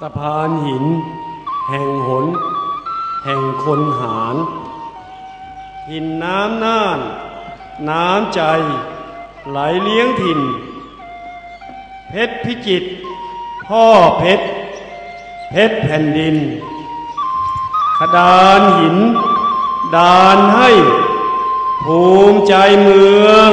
ตะพานหิน แห่งหน แห่งคนหารหินน้ำน่าน น้ำใจ ไหลเลี้ยงถิ่น เพชรพิจิตรพ่อเพชร เพชรแผ่นดินขดานหิน ดานให้ ภูมิใจเมือง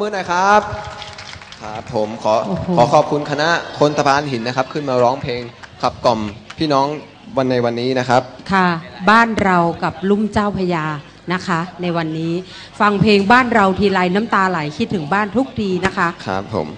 มือหน่อยครับ ครับผมขอโอ้โหขอขอบคุณคณะคนตะพานหินนะครับ ขึ้นมาร้องเพลงขับกล่อมพี่น้องวันในวันนี้นะครับ ค่ะ บ้านเรากับลุ่มเจ้าพระยานะคะ ในวันนี้ฟังเพลงบ้านเราทีไรน้ำตาไหลคิดถึงบ้านทุกทีนะคะ ครับผม